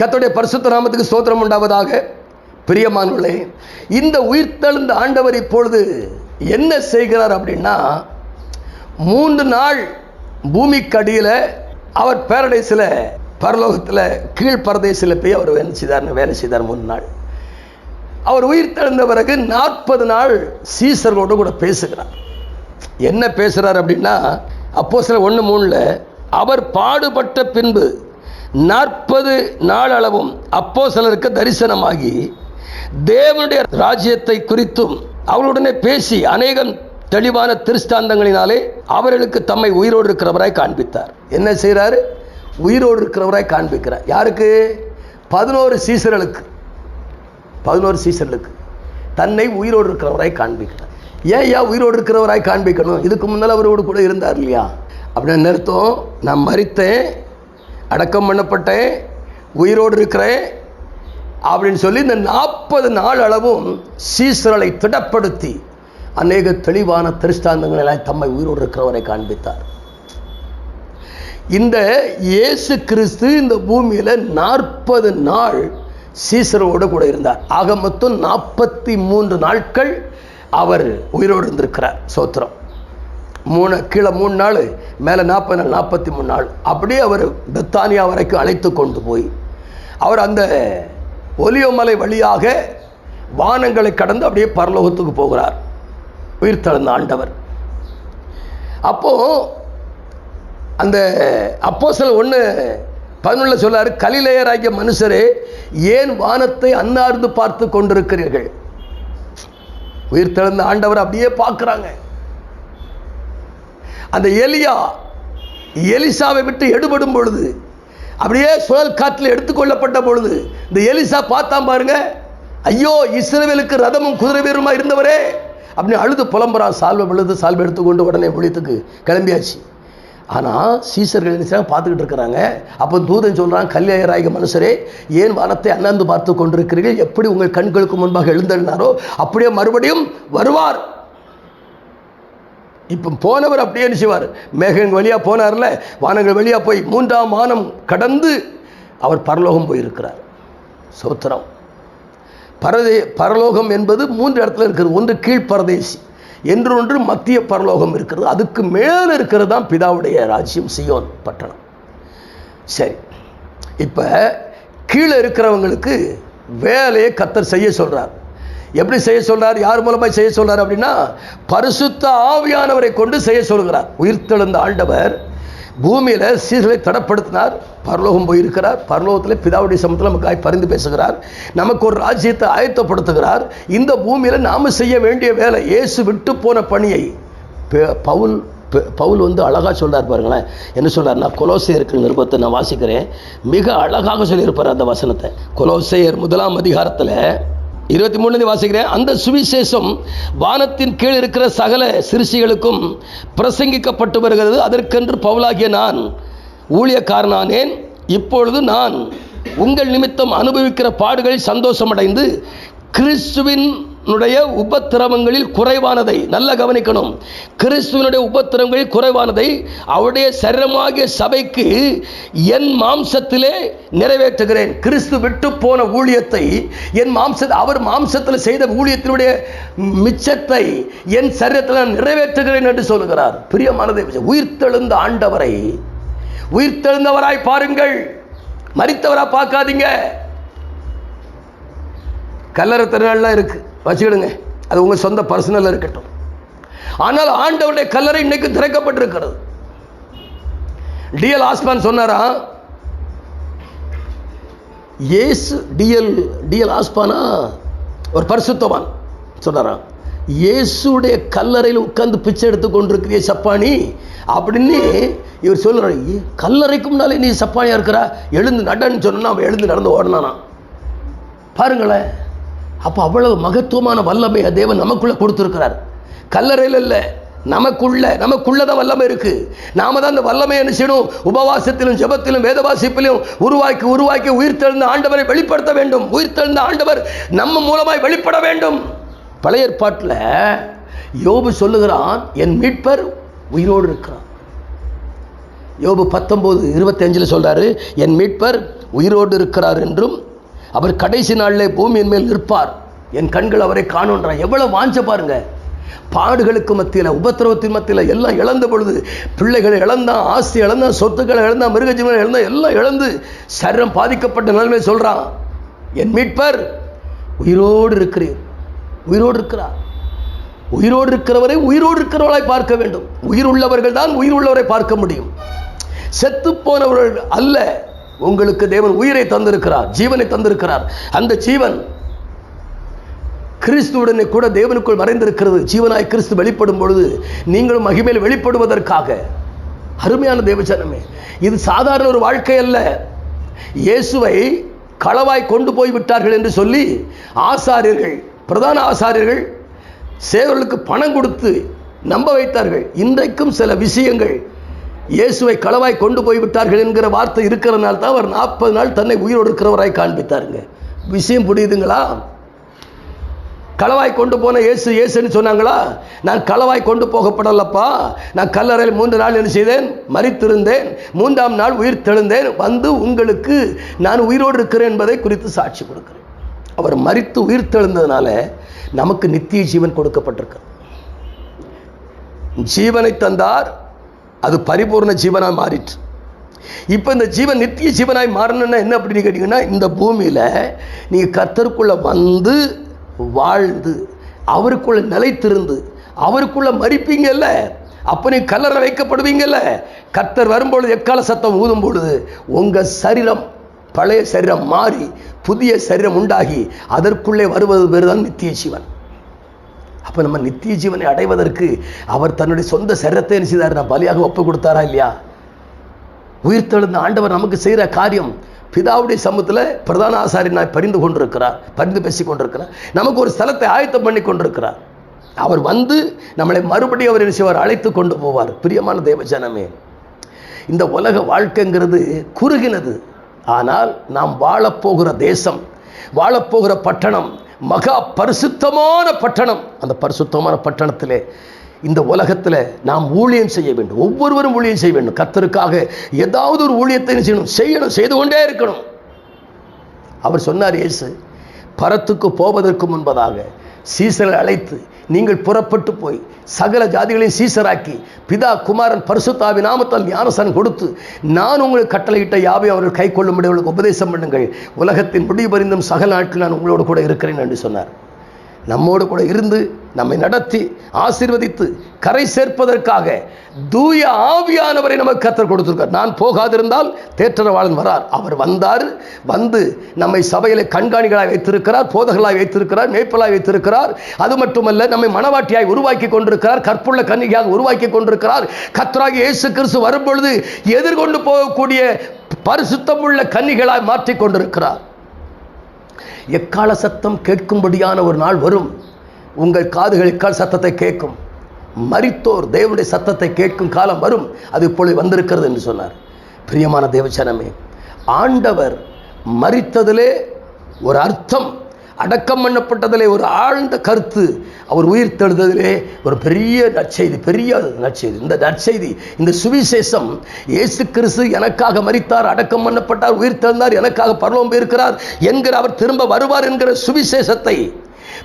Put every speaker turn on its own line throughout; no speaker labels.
கத்துடைய பரிசுத்த நாமத்துக்கு சோத்திரம் உண்டாவதாக பிரியமானவர்களே இந்த உயிர்த்தெழுந்த ஆண்டவர் இப்பொழுது என்ன செய்கிறார் அப்படின்னா மூன்று நாள் பூமிக்கு அடியில் அவர் பேரடைஸில் பரலோகத்தில் கீழ் பரதேசில் போய் அவர் வேலை செய்தார் வேலை செய்தார் மூணு நாள் அவர் உயிர் தெழுந்த பிறகு நாற்பது நாள் சீசர்களோடு கூட பேசுகிறார் என்ன பேசுகிறார் அப்படின்னா அப்போ சில ஒன்று மூணில் அவர் பாடுபட்ட பின்பு நாற்பது நாளளவும் அப்போ சிலருக்கு தரிசனமாகி தேவனுடைய ராஜ்யத்தை குறித்தும் அவர்களுடனே பேசி அநேகம் தெளிவான திருஷ்டாந்தங்களினாலே அவர்களுக்கு தம்மை உயிரோடு இருக்கிறவராய் காண்பித்தார் என்ன செய்கிறாரு உயிரோடு இருக்கிறவராய் காண்பிக்கிறார் யாருக்கு பதினோரு சீசர்களுக்கு பதினோரு சீசர்களுக்கு தன்னை உயிரோடு இருக்கிறவராய் காண்பிக்கிறார் ஏன் யா உயிரோடு இருக்கிறவராய் காண்பிக்கணும் இதுக்கு முன்னால் அவரோடு கூட இருந்தார் இல்லையா அப்படின்னு நிறுத்தம் நான் மறித்தேன் அடக்கம் பண்ணப்பட்டே உயிரோடு இருக்கிறேன் அப்படின்னு சொல்லி இந்த நாற்பது நாள் அளவும் சீசரலை திடப்படுத்தி அநேக தெளிவான திருஷ்டாந்தங்களெல்லாம் தம்மை உயிரோடு இருக்கிறவரை காண்பித்தார் இந்த இயேசு கிறிஸ்து இந்த பூமியில் நாற்பது நாள் சீசரோடு கூட இருந்தார் ஆக மொத்தம் நாற்பத்தி மூன்று நாட்கள் அவர் உயிரோடு இருந்திருக்கிறார் சோத்திரம் மூணு கீழே மூணு நாள் மேலே நாற்பது நாள் நாற்பத்தி மூணு நாள் அப்படியே அவர் பிரித்தானியா வரைக்கும் அழைத்து கொண்டு போய் அவர் அந்த ஒலியோமலை வழியாக வானங்களை கடந்து அப்படியே பரலோகத்துக்கு போகிறார் உயிர் தழுந்த ஆண்டவர் அப்போ அந்த அப்போ சில ஒன்று பதினொன்று சொல்லார் கலிலேயராகிய மனுஷரே ஏன் வானத்தை அன்னார்ந்து பார்த்து கொண்டிருக்கிறீர்கள் உயிர் தெழுந்த ஆண்டவர் அப்படியே பார்க்குறாங்க அந்த எலியா எலிசாவை விட்டு எடுபடும் பொழுது அப்படியே சுழல் காற்றில் எடுத்துக்கொள்ளப்பட்ட பொழுது இந்த எலிசா பார்த்தா பாருங்க ஐயோ இஸ்ரேவேலுக்கு ரதமும் குதிரை வீரமாக இருந்தவரே அப்படின்னு அழுது புலம்புறான் சால்வை விழுது சால்வை எடுத்துக்கொண்டு உடனே புளித்துக்கு கிளம்பியாச்சு ஆனால் சீசர்கள் என்ன பார்த்துக்கிட்டு இருக்கிறாங்க அப்போ தூதன் சொல்கிறான் கல்யாணராயக மனுஷரே ஏன் வானத்தை அண்ணாந்து பார்த்து கொண்டிருக்கிறீர்கள் எப்படி உங்கள் கண்களுக்கு முன்பாக எழுந்தெழுந்தாரோ அப்படியே மறுபடியும் வருவார் இப்போ போனவர் அப்படியே நினைச்சுவார் மேகங்கள் வழியாக போனார்ல வானங்கள் வழியாக போய் மூன்றாம் வானம் கடந்து அவர் பரலோகம் போயிருக்கிறார் சோத்திரம் பரதே பரலோகம் என்பது மூன்று இடத்துல இருக்கிறது ஒன்று கீழ்ப்பரதேசி என்று ஒன்று மத்திய பரலோகம் இருக்கிறது அதுக்கு மேலே இருக்கிறது தான் பிதாவுடைய ராஜ்யம் சியோன் பட்டணம் சரி இப்போ கீழே இருக்கிறவங்களுக்கு வேலையை கத்தர் செய்ய சொல்கிறார் எப்படி செய்ய சொல்கிறார் யார் மூலமாக செய்ய சொல்கிறார் அப்படின்னா பரிசுத்த ஆவியானவரை கொண்டு செய்ய சொல்கிறார் உயிர்த்தெழுந்த ஆண்டவர் பூமியில் சீர்களை தடப்படுத்தினார் பரலோகம் போயிருக்கிறார் பரலோகத்தில் பிதாவுடைய சமத்தில் நமக்காய் பரிந்து பேசுகிறார் நமக்கு ஒரு ராஜ்யத்தை ஆயத்தப்படுத்துகிறார் இந்த பூமியில் நாம் செய்ய வேண்டிய வேலை இயேசு விட்டு போன பணியை பவுல் பவுல் வந்து அழகாக சொல்கிறார் பாருங்களேன் என்ன சொல்கிறார்னா கொலோசையருக்கு நிருபத்தை நான் வாசிக்கிறேன் மிக அழகாக சொல்லியிருப்பார் அந்த வசனத்தை கொலோசையர் முதலாம் அதிகாரத்தில் இருபத்தி மூணு வாசிக்கிறேன் அந்த சுவிசேஷம் வானத்தின் கீழ் இருக்கிற சகல சிறுசிகளுக்கும் பிரசங்கிக்கப்பட்டு வருகிறது அதற்கென்று பவுலாகிய நான் ஊழியக்காரனானேன் இப்பொழுது நான் உங்கள் நிமித்தம் அனுபவிக்கிற பாடுகளில் சந்தோஷமடைந்து கிறிஸ்துவின் கிறிஸ்துவனுடைய உபத்திரவங்களில் குறைவானதை நல்லா கவனிக்கணும் கிறிஸ்துவனுடைய உபத்திரவங்களில் குறைவானதை அவருடைய சரீரமாகிய சபைக்கு என் மாம்சத்திலே நிறைவேற்றுகிறேன் கிறிஸ்து விட்டு போன ஊழியத்தை என் மாம்ச அவர் மாம்சத்தில் செய்த ஊழியத்தினுடைய மிச்சத்தை என் சரீரத்தில் நிறைவேற்றுகிறேன் என்று பிரிய பிரியமானதை உயிர்த்தெழுந்த ஆண்டவரை உயிர்த்தெழுந்தவராய் பாருங்கள் மறித்தவராக பார்க்காதீங்க கல்லறை திறனாலாம் இருக்குது வச்சுக்கிடுங்க அது உங்கள் சொந்த பர்சனலாக இருக்கட்டும் ஆனால் ஆண்டவருடைய கல்லறை இன்னைக்கு திறக்கப்பட்டிருக்கிறது டிஎல் ஆஸ்மான் சொன்னாரா ஏசு டிஎல் டிஎல் ஆஸ்பானா ஒரு பரிசுத்தவான் சொன்னாரா இயேசுடைய கல்லறையில் உட்கார்ந்து பிச்சை எடுத்து கொண்டிருக்கிறிய சப்பானி அப்படின்னு இவர் சொல்கிறார் கல்லறைக்கு முன்னாலே நீ சப்பானியாக இருக்கிறா எழுந்து நடன்னு சொன்னா அவன் எழுந்து நடந்து ஓடினானா பாருங்களேன் அப்போ அவ்வளவு மகத்துவமான வல்லமை தேவன் நமக்குள்ளே கொடுத்துருக்கிறார் கல்லறையில் இல்லை நமக்குள்ள நமக்குள்ள தான் வல்லமை இருக்கு நாம தான் அந்த வல்லமை என்ன செய்யணும் உபவாசத்திலும் ஜபத்திலும் வேதவாசிப்பிலும் உருவாக்கி உருவாக்கி உயிர்த்தெழுந்த ஆண்டவரை வெளிப்படுத்த வேண்டும் உயிர்த்தெழுந்த ஆண்டவர் நம்ம மூலமாய் வெளிப்பட வேண்டும் பழைய ஏற்பாட்டில் யோபு சொல்லுகிறான் என் மீட்பர் உயிரோடு இருக்கிறான் யோபு இருபத்தி அஞ்சில் சொல்கிறாரு என் மீட்பர் உயிரோடு இருக்கிறார் என்றும் அவர் கடைசி நாளில் பூமியின் மேல் நிற்பார் என் கண்கள் அவரை காணுன்றான் எவ்வளோ வாஞ்ச பாருங்க பாடுகளுக்கு மத்தியில் உபத்திரவத்தின் மத்தியில் எல்லாம் இழந்த பொழுது பிள்ளைகளை இழந்தான் ஆஸ்தி இழந்தான் சொத்துக்களை இழந்தான் மிருகஜீவனை இழந்தான் எல்லாம் இழந்து சரம் பாதிக்கப்பட்ட நிலைமை சொல்கிறான் என் மீட்பர் உயிரோடு இருக்கிறீர் உயிரோடு இருக்கிறார் உயிரோடு இருக்கிறவரை உயிரோடு இருக்கிறவர்களாய் பார்க்க வேண்டும் உயிர் உள்ளவர்கள் தான் உயிர் உள்ளவரை பார்க்க முடியும் செத்து போனவர்கள் அல்ல உங்களுக்கு தேவன் உயிரை தந்திருக்கிறார் ஜீவனை தந்திருக்கிறார் அந்த ஜீவன் கிறிஸ்துவுடனே கூட தேவனுக்குள் மறைந்திருக்கிறது ஜீவனாய் கிறிஸ்து வெளிப்படும் பொழுது நீங்களும் மகிமையில் வெளிப்படுவதற்காக அருமையான தேவச்சனமே இது சாதாரண ஒரு வாழ்க்கை அல்ல இயேசுவை களவாய் கொண்டு போய் விட்டார்கள் என்று சொல்லி ஆசாரியர்கள் பிரதான ஆசாரியர்கள் சேவர்களுக்கு பணம் கொடுத்து நம்ப வைத்தார்கள் இன்றைக்கும் சில விஷயங்கள் இயேசுவை களவாய் கொண்டு போய்விட்டார்கள் என்கிற வார்த்தை இருக்கிறதுனால தான் அவர் நாற்பது நாள் தன்னை உயிரோடு இருக்கிறவராய் காண்பித்தாருங்க விஷயம் புரியுதுங்களா களவாய் கொண்டு போன இயேசு இயேசுன்னு சொன்னாங்களா நான் களவாய் கொண்டு போகப்படலப்பா நான் கல்லறையில் மூன்று நாள் என்ன செய்தேன் மறித்திருந்தேன் மூன்றாம் நாள் உயிர் தெழுந்தேன் வந்து உங்களுக்கு நான் உயிரோடு இருக்கிறேன் என்பதை குறித்து சாட்சி கொடுக்கிறேன் அவர் மறித்து உயிர் தெழுந்ததுனால நமக்கு நித்திய ஜீவன் கொடுக்கப்பட்டிருக்கிறது ஜீவனை தந்தார் அது பரிபூர்ண ஜீவனாக மாறிட்டு இப்போ இந்த ஜீவன் நித்திய ஜீவனாய் மாறணும்னா என்ன அப்படின்னு கேட்டிங்கன்னா இந்த பூமியில் நீங்கள் கத்தருக்குள்ளே வந்து வாழ்ந்து அவருக்குள்ளே நிலைத்திருந்து அவருக்குள்ளே மறிப்பீங்கல்ல அப்போ நீ கல்லறை வைக்கப்படுவீங்கல்ல கத்தர் வரும்பொழுது எக்கால சத்தம் ஊதும் பொழுது உங்கள் சரீரம் பழைய சரீரம் மாறி புதிய சரீரம் உண்டாகி அதற்குள்ளே வருவது பேர் தான் நித்திய ஜீவன் அப்போ நம்ம நித்திய ஜீவனை அடைவதற்கு அவர் தன்னுடைய சொந்த சரத்தை என்ன செய்தார் நான் பலியாக ஒப்பு கொடுத்தாரா இல்லையா உயிர்த்தெழுந்த ஆண்டவர் நமக்கு செய்கிற காரியம் பிதாவுடைய சமூகத்தில் பிரதான ஆசாரி நான் பரிந்து கொண்டிருக்கிறார் பரிந்து பேசி கொண்டிருக்கிறார் நமக்கு ஒரு ஸ்தலத்தை ஆயத்தம் பண்ணி கொண்டிருக்கிறார் அவர் வந்து நம்மளை மறுபடியும் அவர் என்ன செய்வார் அழைத்து கொண்டு போவார் பிரியமான தேவஜனமே இந்த உலக வாழ்க்கைங்கிறது குறுகினது ஆனால் நாம் வாழப்போகிற தேசம் வாழப்போகிற பட்டணம் மகா பரிசுத்தமான பட்டணம் அந்த பரிசுத்தமான பட்டணத்திலே இந்த உலகத்தில் நாம் ஊழியம் செய்ய வேண்டும் ஒவ்வொருவரும் ஊழியம் செய்ய வேண்டும் கத்தருக்காக ஏதாவது ஒரு ஊழியத்தை செய்யணும் செய்யணும் செய்து கொண்டே இருக்கணும் அவர் சொன்னார் இயேசு பரத்துக்கு போவதற்கு முன்பதாக சீசரை அழைத்து நீங்கள் புறப்பட்டு போய் சகல ஜாதிகளையும் சீசராக்கி பிதா குமாரன் பரிசுத்தாவி நாமத்தால் ஞானசன் கொடுத்து நான் உங்களுக்கு கட்டளையிட்ட யாவை அவர்கள் கை கொள்ளும்படி அவர்களுக்கு உபதேசம் பண்ணுங்கள் உலகத்தின் முடிவு பரிந்தும் சகல நாட்கள் நான் உங்களோடு கூட இருக்கிறேன் என்று சொன்னார் நம்மோடு கூட இருந்து நம்மை நடத்தி ஆசிர்வதித்து கரை சேர்ப்பதற்காக தூய ஆவியானவரை நமக்கு கத்தர் கொடுத்துருக்கார் நான் போகாதிருந்தால் தேற்றரவாளன் வரார் அவர் வந்தார் வந்து நம்மை சபையில் கண்காணிகளாக வைத்திருக்கிறார் போதகளாய் வைத்திருக்கிறார் மேய்ப்பலாக வைத்திருக்கிறார் அது மட்டுமல்ல நம்மை மனவாட்டியாய் உருவாக்கி கொண்டிருக்கிறார் கற்புள்ள கன்னிகையாக உருவாக்கி கொண்டிருக்கிறார் கத்தராக இயேசு கிறிஸ்து வரும்பொழுது எதிர்கொண்டு போகக்கூடிய பரிசுத்தமுள்ள கன்னிகளாய் மாற்றிக்கொண்டிருக்கிறார் எக்கால சத்தம் கேட்கும்படியான ஒரு நாள் வரும் உங்கள் காதுகள் எக்கால் சத்தத்தை கேட்கும் மறித்தோர் தேவனுடைய சத்தத்தை கேட்கும் காலம் வரும் அது இப்பொழுது வந்திருக்கிறது என்று சொன்னார் பிரியமான தேவச்சனமே ஆண்டவர் மறித்ததிலே ஒரு அர்த்தம் அடக்கம் பண்ணப்பட்டதிலே ஒரு ஆழ்ந்த கருத்து அவர் உயிர் தெழுந்ததிலே ஒரு பெரிய நற்செய்தி பெரிய நற்செய்தி இந்த நற்செய்தி இந்த சுவிசேஷம் இயேசு கிறிஸ்து எனக்காக மறித்தார் அடக்கம் பண்ணப்பட்டார் உயிர் தெழுந்தார் எனக்காக பரவம் போயிருக்கிறார் என்கிற அவர் திரும்ப வருவார் என்கிற சுவிசேஷத்தை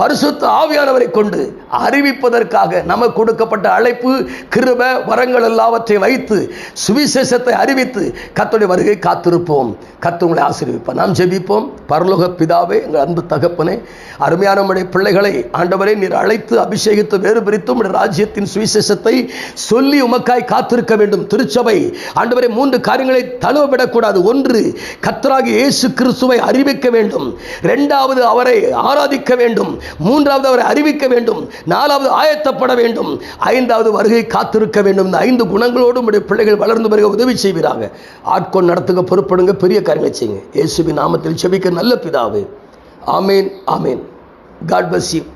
பரிசுத்த ஆவியானவரை கொண்டு அறிவிப்பதற்காக நமக்கு கொடுக்கப்பட்ட அழைப்பு கிருப வரங்கள் எல்லாவற்றை வைத்து சுவிசேஷத்தை அறிவித்து கத்துடைய வருகை காத்திருப்போம் கத்துவங்களை ஆசீர்விப்போம் நாம் ஜெபிப்போம் பரலோக பிதாவே எங்கள் அன்பு தகப்பனே அருமையான உடைய பிள்ளைகளை ஆண்டவரை நீர் அழைத்து அபிஷேகித்து வேறு பிரித்தும் ராஜ்யத்தின் சுவிசேஷத்தை சொல்லி உமக்காய் காத்திருக்க வேண்டும் திருச்சபை ஆண்டவரை மூன்று காரியங்களை தழுவவிடக்கூடாது ஒன்று கத்தராகி இயேசு கிறிஸ்துவை அறிவிக்க வேண்டும் இரண்டாவது அவரை ஆராதிக்க வேண்டும் வேண்டும் மூன்றாவது அவரை அறிவிக்க வேண்டும் நாலாவது ஆயத்தப்பட வேண்டும் ஐந்தாவது வருகை காத்திருக்க வேண்டும் இந்த ஐந்து குணங்களோடு உடைய பிள்ளைகள் வளர்ந்து வருக உதவி செய்வீராங்க ஆட்கொண்டு நடத்துங்க பொறுப்படுங்க பெரிய காரியம் செய்யுங்க இயேசுவின் நாமத்தில் செபிக்க நல்ல பிதாவு ஆமேன் ஆமேன் காட் பஸ் யூ